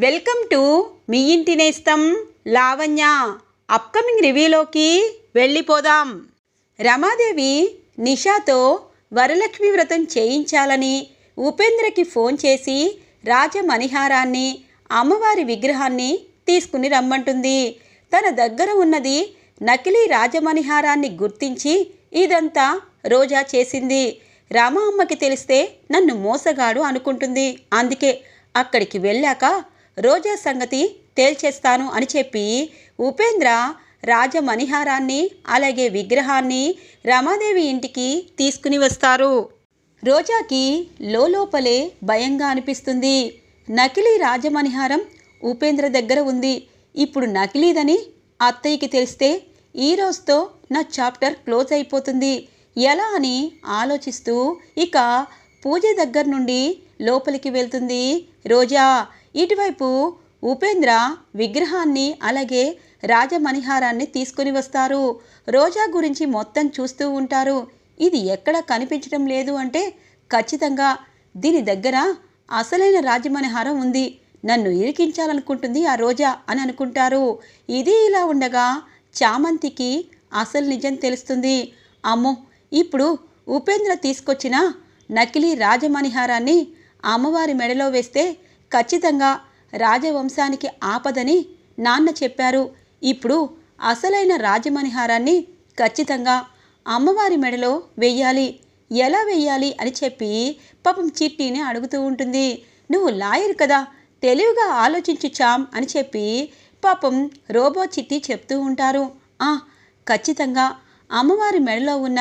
Welcome to me ఇంటి నేస్తం Lavanya. Upcoming రివ్యూలోకి వెళ్ళిపోదాం. రమాదేవి నిషాతో వరలక్ష్మి వ్రతం చేయించాలని ఉపేంద్రకి ఫోన్ చేసి రాజమణిహారాన్ని అమ్మవారి విగ్రహాన్ని తీసుకుని రమ్మంటుంది. తన దగ్గర ఉన్నది నకిలీ రాజమణిహారాన్ని గుర్తించి ఇదంతా రోజా చేసింది. రామ అమ్మకి తెలిస్తే నన్ను మోసగాడు అనుకుంటుంది. అందుకే అక్కడికి వెళ్ళాక రోజా సంగతి తేల్చేస్తాను అని చెప్పి ఉపేంద్ర రాజమణిహారాన్ని అలాగే విగ్రహాన్ని రమాదేవి ఇంటికి తీసుకుని వస్తారు. రోజాకి లోపలే భయంగా అనిపిస్తుంది. నకిలీ రాజమణిహారం ఉపేంద్ర దగ్గర ఉంది. ఇప్పుడు నకిలీదని అత్తయ్యకి తెలిస్తే ఈ రోజుతో నా చాప్టర్ క్లోజ్ అయిపోతుంది. ఎలా అని ఆలోచిస్తూ ఇక పూజ దగ్గర నుండి లోపలికి వెళ్తుంది రోజా. ఇటువైపు ఉపేంద్ర విగ్రహాన్ని అలాగే రాజమణిహారాన్ని తీసుకుని వస్తారు. రోజా గురించి మొత్తం చూస్తూ ఉంటారు. ఇది ఎక్కడ కనిపించడం లేదు అంటే ఖచ్చితంగా దీని దగ్గర అసలైన రాజమణిహారం ఉంది. నన్ను ఇరికించాలనుకుంటుంది ఆ రోజా అని అనుకుంటారు. ఇది ఇలా ఉండగా చామంతికి అసలు నిజం తెలుస్తుంది. అమ్మో! ఇప్పుడు ఉపేంద్ర తీసుకొచ్చిన నకిలీ రాజమణిహారాన్ని అమ్మవారి మెడలో వేస్తే ఖచ్చితంగా రాజవంశానికి ఆపదని నాన్న చెప్పారు. ఇప్పుడు అసలైన రాజమణిహారాన్ని ఖచ్చితంగా అమ్మవారి మెడలో వెయ్యాలి. ఎలా వెయ్యాలి అని చెప్పి పాపం చిట్టిని అడుగుతూ ఉంటుంది. నువ్వు లాయర్ కదా తెలివిగా ఆలోచించు చామ్ అని చెప్పి పాపం రోబో చిట్టి చెప్తూ ఉంటారు. ఆ ఖచ్చితంగా అమ్మవారి మెడలో ఉన్న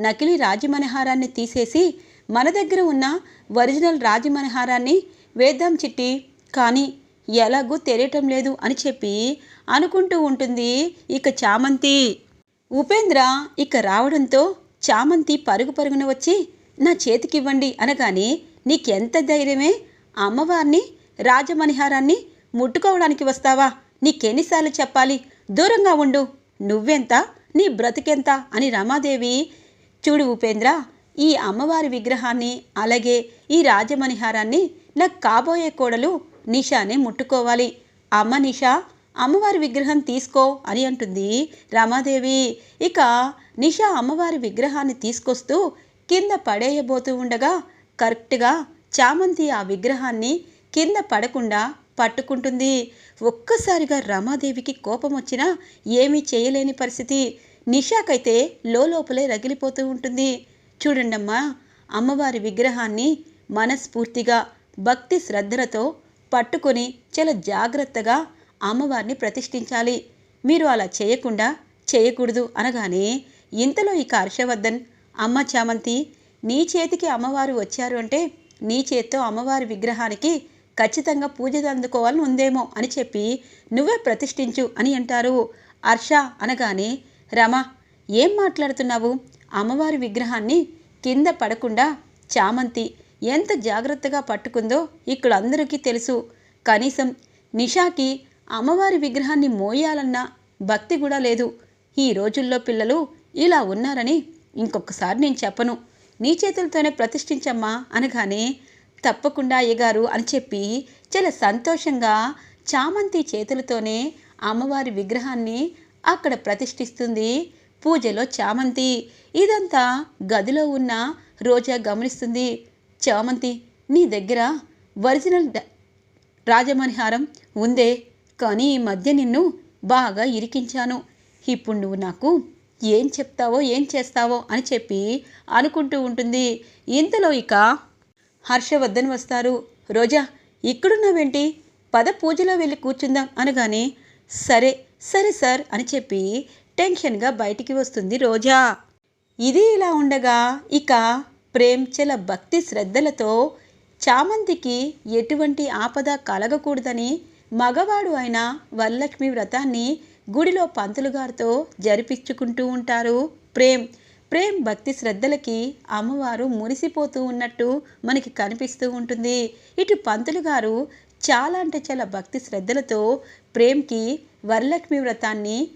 నకిలీ రాజమణిహారాన్ని తీసేసి మన దగ్గర ఉన్న ఒరిజినల్ రాజమణిహారాన్ని వేద్దాం చిట్టి. కానీ ఎలాగూ తెలియటం లేదు అని చెప్పి అనుకుంటూ ఉంటుంది ఇక చామంతి. ఉపేంద్ర ఇక రావడంతో చామంతి పరుగు పరుగున వచ్చి నా చేతికివ్వండి అనగానే నీకెంత ధైర్యమే? అమ్మవారిని రాజమణిహారాన్ని ముట్టుకోవడానికి వస్తావా? నీకెన్నిసార్లు చెప్పాలి? దూరంగా ఉండు. నువ్వెంత? నీ బ్రతికెంత? అని రమాదేవి చూడు ఉపేంద్ర ఈ అమ్మవారి విగ్రహాన్ని అలాగే ఈ రాజమణిహారాన్ని నాకు కాబోయే కోడలు నిషానే ముట్టుకోవాలి. అమ్మ నిషా అమ్మవారి విగ్రహం తీసుకో అని అంటుంది రమాదేవి. ఇక నిషా అమ్మవారి విగ్రహాన్ని తీసుకొస్తూ కింద పడేయబోతూ ఉండగా కరెక్ట్గా చామంతి ఆ విగ్రహాన్ని కింద పడకుండా పట్టుకుంటుంది. ఒక్కసారిగా రమాదేవికి కోపం వచ్చినా ఏమీ చేయలేని పరిస్థితి. నిషాకైతే లోపలే రగిలిపోతూ ఉంటుంది. చూడండమ్మా అమ్మవారి విగ్రహాన్ని మనస్ఫూర్తిగా భక్తి శ్రద్ధలతో పట్టుకొని చాలా జాగ్రత్తగా అమ్మవారిని ప్రతిష్ఠించాలి. మీరు అలా చేయకుండా చేయకూడదు అనగానే ఇంతలో ఇక హర్షవర్ధన్ అమ్మ చామంతి నీ చేతికి అమ్మవారు వచ్చారు అంటే నీ చేత్తో అమ్మవారి విగ్రహానికి ఖచ్చితంగా పూజ అందుకోవాలని ఉందేమో అని చెప్పి నువ్వే ప్రతిష్ఠించు అని అంటారు. హర్ష అనగానే రమ ఏం మాట్లాడుతున్నావు? అమ్మవారి విగ్రహాన్ని కింద పడకుండా చామంతి ఎంత జాగ్రత్తగా పట్టుకుందో ఇక్కడ అందరికీ తెలుసు. కనీసం నిషాకి అమ్మవారి విగ్రహాన్ని మోయాలన్న భక్తి కూడా లేదు. ఈ రోజుల్లో పిల్లలు ఇలా ఉన్నారని ఇంకొకసారి నేను చెప్పను. నీ చేతులతోనే ప్రతిష్ఠించమ్మా అనగానే తప్పకుండా అయ్యగారు అని చెప్పి చాలా సంతోషంగా చామంతి చేతులతోనే అమ్మవారి విగ్రహాన్ని అక్కడ ప్రతిష్ఠిస్తుంది పూజలో చామంతి. ఇదంతా గదిలో ఉన్న రోజా గమనిస్తుంది. చామంతి నీ దగ్గర ఒరిజినల్ రాజమణిహారం ఉందే కానీ ఈ మధ్య నిన్ను బాగా ఇరికించాను. ఇప్పుడు నువ్వు నాకు ఏం చెప్తావో ఏం చేస్తావో అని చెప్పి అనుకుంటూ ఉంటుంది. ఇంతలో ఇక హర్షవర్ధన్ వస్తారు. రోజా ఇక్కడున్నావేంటి? పద పూజలో వెళ్ళి కూర్చుందాం అనగానే సరే సరే సార్ అని చెప్పి టెన్షన్గా బయటికి వస్తుంది రోజా. ఇది ఇలా ఉండగా ఇక ప్రేమ్ భక్తి శ్రద్ధలతో చామంతికి ఎటువంటి ఆపద కలగకూడదని మగవాడు అయిన వరలక్ష్మి వ్రతాన్ని గుడిలో పంతులు గారితో జరిపించుకుంటూ ఉంటారు. ప్రేమ్ ప్రేమ్ భక్తి శ్రద్ధలకి అమ్మవారు మురిసిపోతూ ఉన్నట్టు మనకి కనిపిస్తూ ఉంటుంది. ఇటు పంతులు గారు చాలా అంటే చాలా భక్తి శ్రద్ధలతో ప్రేమ్కి వరలక్ష్మి వ్రతాన్ని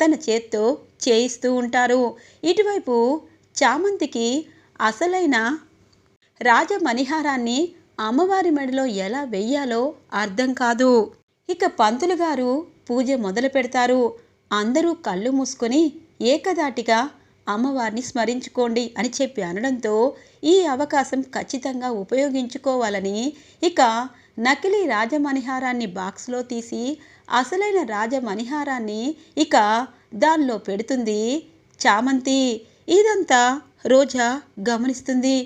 తన చేత్తో చేయిస్తూ ఉంటారు. ఇటువైపు చామంతికి అసలైన రాజమణిహారాన్ని అమ్మవారి మెడలో ఎలా వెయ్యాలో అర్థం కాదు. ఇక పంతులు గారు పూజ మొదలు పెడతారు. అందరూ కళ్ళు మూసుకొని ఏకదాటిగా అమ్మవారిని స్మరించుకోండి అని చెప్పి అనడంతో ఈ అవకాశం ఖచ్చితంగా ఉపయోగించుకోవాలని ఇక నకిలీ రాజమణిహారాన్ని బాక్స్లో తీసి అసలైన రాజమణిహారాన్ని ఇక దానిలో పెడుతుంది చామంతి. ఇదంతా రోజా గమనిస్తుంది.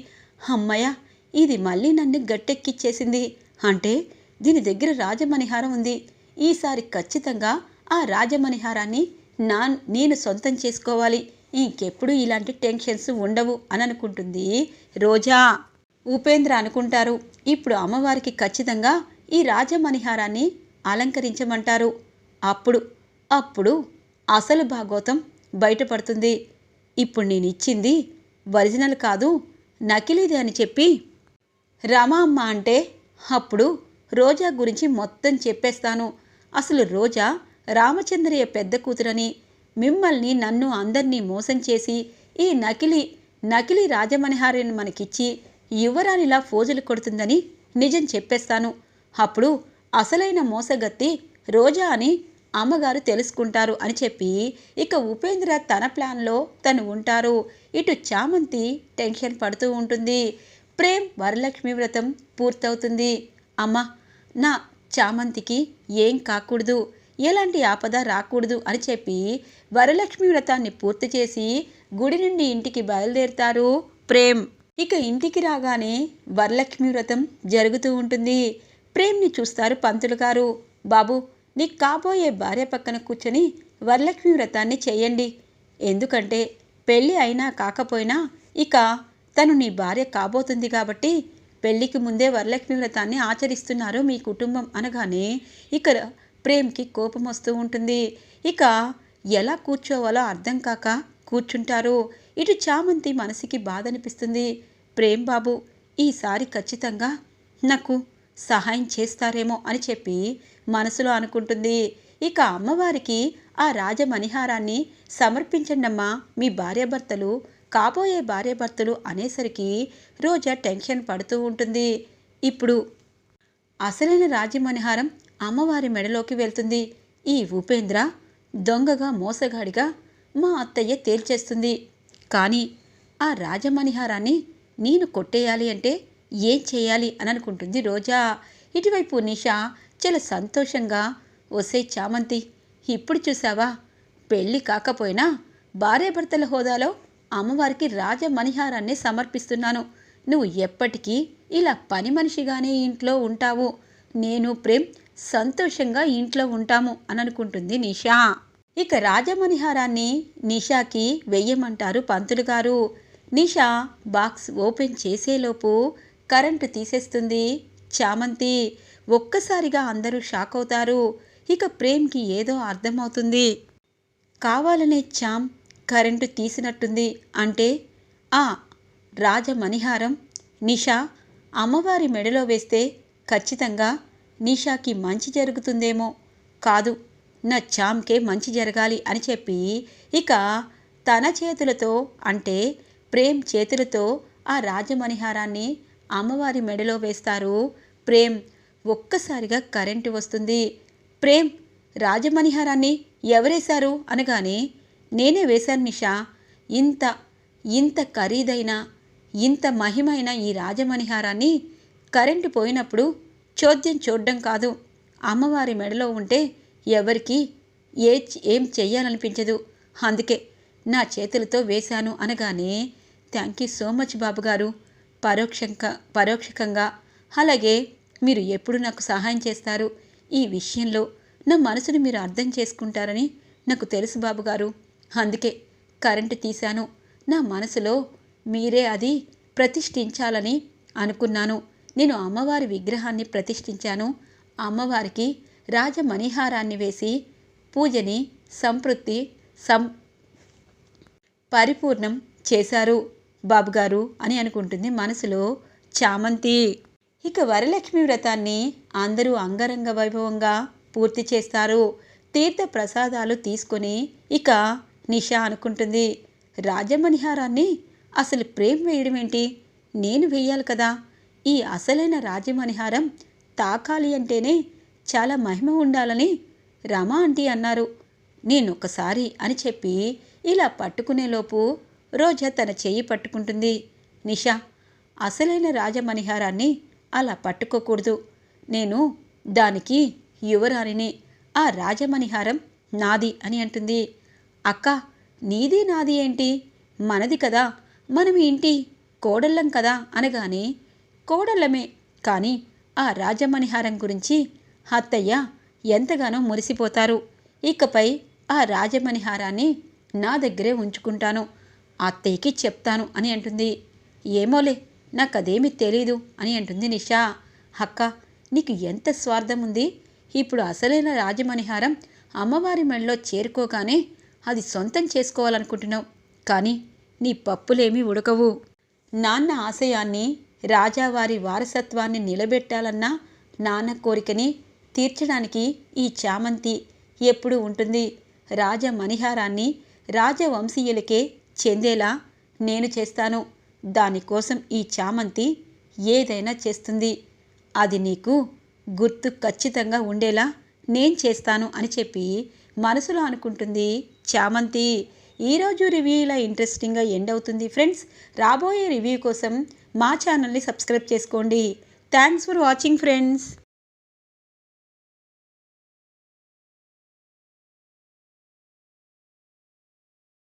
అమ్మయ్య ఇది మళ్ళీ నన్ను గట్టెక్కిచ్చేసింది. అంటే దీని దగ్గర రాజమణిహారం ఉంది. ఈసారి ఖచ్చితంగా ఆ రాజమణిహారాన్ని నా నేను సొంతం చేసుకోవాలి. ఇంకెప్పుడు ఇలాంటి టెన్షన్స్ ఉండవు అని అనుకుంటుంది రోజా. ఉపేంద్ర అనుకుంటారు ఇప్పుడు అమ్మవారికి ఖచ్చితంగా ఈ రాజమణిహారాన్ని అలంకరించమంటారు. అప్పుడు అప్పుడు అసలు భాగోతం బయటపడుతుంది. ఇప్పుడు నేను ఇచ్చింది ఒరిజినల్ కాదు నకిలీది అని చెప్పి రమా అమ్మ అంటే అప్పుడు రోజా గురించి మొత్తం చెప్పేస్తాను. అసలు రోజా రామచంద్రయ్య పెద్ద కూతురని మిమ్మల్ని నన్ను అందరినీ మోసం చేసి ఈ నకిలీ నకిలీ రాజమణిహారిని మనకిచ్చి యువరానిలా ఫోజులు కొడుతుందని నిజం చెప్పేస్తాను. అప్పుడు అసలైన మోసగత్తి రోజా అని అమ్మగారు తెలుసుకుంటారు అని చెప్పి ఇక ఉపేంద్ర తన ప్లాన్లో తను ఉంటారు. ఇటు చామంతి టెన్షన్ పడుతూ ఉంటుంది. ప్రేమ్ వరలక్ష్మి వ్రతం పూర్తవుతుంది. అమ్మ నా చామంతికి ఏం కాకూడదు? ఎలాంటి ఆపద రాకూడదు? అని చెప్పి వరలక్ష్మి వ్రతాన్ని పూర్తి చేసి గుడి నుండి ఇంటికి బయలుదేరుతారు ప్రేమ్. ఇక ఇంటికి రాగానే వరలక్ష్మి వ్రతం జరుగుతూ ఉంటుంది. ప్రేమ్ని చూస్తారు పంతులు గారు. బాబు నీకు కాబోయే భార్య పక్కన కూర్చొని వరలక్ష్మి వ్రతాన్ని చేయండి. ఎందుకంటే పెళ్ళి అయినా కాకపోయినా ఇక తను నీ భార్య కాబోతుంది కాబట్టి పెళ్ళికి ముందే వరలక్ష్మి వ్రతాన్ని ఆచరిస్తున్నారు మీ కుటుంబం అనగానే ఇక ప్రేమ్కి కోపం వస్తూ ఉంటుంది. ఇక ఎలా కూర్చోవాలో అర్థం కాక కూర్చుంటారు. ఇటు చామంతి మనసుకి బాధ అనిపిస్తుంది ప్రేమ్ బాబు ఈసారి ఖచ్చితంగా నాకు సహాయం చేస్తారేమో అని చెప్పి మనసులో అనుకుంటుంది. ఇక అమ్మవారికి ఆ రాజమణిహారాన్ని సమర్పించండమ్మా మీ భార్యాభర్తలు కాబోయే భార్యాభర్తలు అనేసరికి రోజా టెన్షన్ పడుతూ ఉంటుంది. ఇప్పుడు అసలైన రాజమణిహారం అమ్మవారి మెడలోకి వెళ్తుంది. ఈ ఉపేంద్ర దొంగగా మోసగాడిగా మా అత్తయ్య తేల్చేస్తుంది. కానీ ఆ రాజమణిహారాన్ని నేను కొట్టేయాలి అంటే ఏం చేయాలి అని అనుకుంటుంది రోజా. ఇటువైపు నిషా చాలా సంతోషంగా వసే చామంతి ఇప్పుడు చూసావా? పెళ్ళి కాకపోయినా భార్యాభర్తల హోదాలో అమ్మవారికి రాజమణిహారాన్ని సమర్పిస్తున్నాను. నువ్వు ఎప్పటికీ ఇలా పని మనిషిగానే ఇంట్లో ఉంటావు. నేను ప్రేమ్ సంతోషంగా ఇంట్లో ఉంటాము అని అనుకుంటుంది నిషా. ఇక రాజమణిహారాన్ని నిషాకి వెయ్యమంటారు పంతులు గారు. నిషా బాక్స్ ఓపెన్ చేసేలోపు కరెంటు తీసేస్తుంది. చామంతి ఒక్కసారిగా అందరూ షాక్ అవుతారు. ఇక ప్రేమ్కి ఏదో అర్థమవుతుంది. కావాలనే చామ్ కరెంటు తీసినట్టుంది. అంటే ఆ రాజమణిహారం నిషా అమ్మవారి మెడలో వేస్తే ఖచ్చితంగా నిషాకి మంచి జరుగుతుందేమో. కాదు నా చామ్కే మంచి జరగాలి అని చెప్పి ఇక తన చేతులతో అంటే ప్రేమ్ చేతులతో ఆ రాజమణిహారాన్ని అమ్మవారి మెడలో వేస్తారు. ప్రేమ్ ఒక్కసారిగా కరెంటు వస్తుంది. ప్రేమ్ రాజమణిహారాన్ని ఎవరేశారు? అనగానే నేనే వేశాను నిషా. ఇంత ఇంత ఖరీదైన ఇంత మహిమైన ఈ రాజమణిహారాన్ని కరెంటు పోయినప్పుడు చోద్యం చూడడం కాదు. అమ్మవారి మెడలో ఉంటే ఎవరికి ఏ ఏం చెయ్యాలనిపించదు. అందుకే నా చేతులతో వేశాను అనగానే thank you so much Babu గారు పరోక్షంగా పరోక్షకంగా. అలాగే మీరు ఎప్పుడు నాకు సహాయం చేస్తారు? ఈ విషయంలో నా మనసును మీరు అర్థం చేసుకుంటారని నాకు తెలుసు బాబుగారు. అందుకే కరెంటు తీశాను. నా మనసులో మీరే అది ప్రతిష్ఠించాలని అనుకున్నాను. నేను అమ్మవారి విగ్రహాన్ని ప్రతిష్ఠించాను. అమ్మవారికి రాజమణిహారాన్ని వేసి పూజని సంతృప్తి సం పరిపూర్ణం చేశారు. బాబుగారు అని అనుకుంటుంది మనసులో చామంతి. ఇక వరలక్ష్మి వ్రతాన్ని అందరూ అంగరంగ వైభవంగా పూర్తి చేస్తారు. తీర్థ ప్రసాదాలు తీసుకొని ఇక నిషా అనుకుంటుంది రాజమణిహారాన్ని అసలు ప్రేమ్ వేయడం ఏంటి? నేను వేయాలి కదా. ఈ అసలైన రాజమణిహారం తాకాలి అంటేనే చాలా మహిమ ఉండాలని రమా ఆంటీ అన్నారు. నేనొకసారి అని చెప్పి ఇలా పట్టుకునేలోపు రోజా తన చెయ్యి పట్టుకుంటుంది. నిషా అసలైన రాజమణిహారాన్ని అలా పట్టుకోకూడదు. నేను దానికి యువరాణిని ఆ రాజమణిహారం నాది అని అంటుంది. అక్క నీది నాది ఏంటి? మనది కదా మనం ఇంటి కోడళ్ళం కదా అనగానే కోడళ్ళమే. కానీ ఆ రాజమణిహారం గురించి అత్తయ్య ఎంతగానో మురిసిపోతారు. ఇకపై ఆ రాజమణిహారాన్ని నా దగ్గరే ఉంచుకుంటాను. అత్తయ్యకి చెప్తాను అని అంటుంది. ఏమోలే నాకు అదేమీ తెలీదు అని అంటుంది నిషా. అక్క నీకు ఎంత స్వార్థం ఉంది? ఇప్పుడు అసలైన రాజమణిహారం అమ్మవారి మెడలో చేరుకోగానే అది సొంతం చేసుకోవాలనుకుంటున్నావు. కానీ నీ పప్పులేమీ ఉడకవు. నాన్న ఆశయాన్ని రాజావారి వారసత్వాన్ని నిలబెట్టాలన్న నాన్న కోరికని తీర్చడానికి ఈ చామంతి ఎప్పుడు ఉంటుంది. రాజమణిహారాన్ని రాజవంశీయులకే చెందేలా నేను చేస్తాను. దానికోసం ఈ చామంతి ఏదైనా చేస్తుంది. అది నీకు గుర్తు ఖచ్చితంగా ఉండేలా నేను చేస్తాను అని చెప్పి మనసులో అనుకుంటుంది చామంతి. ఈరోజు రివ్యూ ఇలా ఇంట్రెస్టింగ్గా ఎండ్ అవుతుంది. ఫ్రెండ్స్ రాబోయే రివ్యూ కోసం మా ఛానల్ని సబ్స్క్రైబ్ చేసుకోండి. Thanks for watching friends.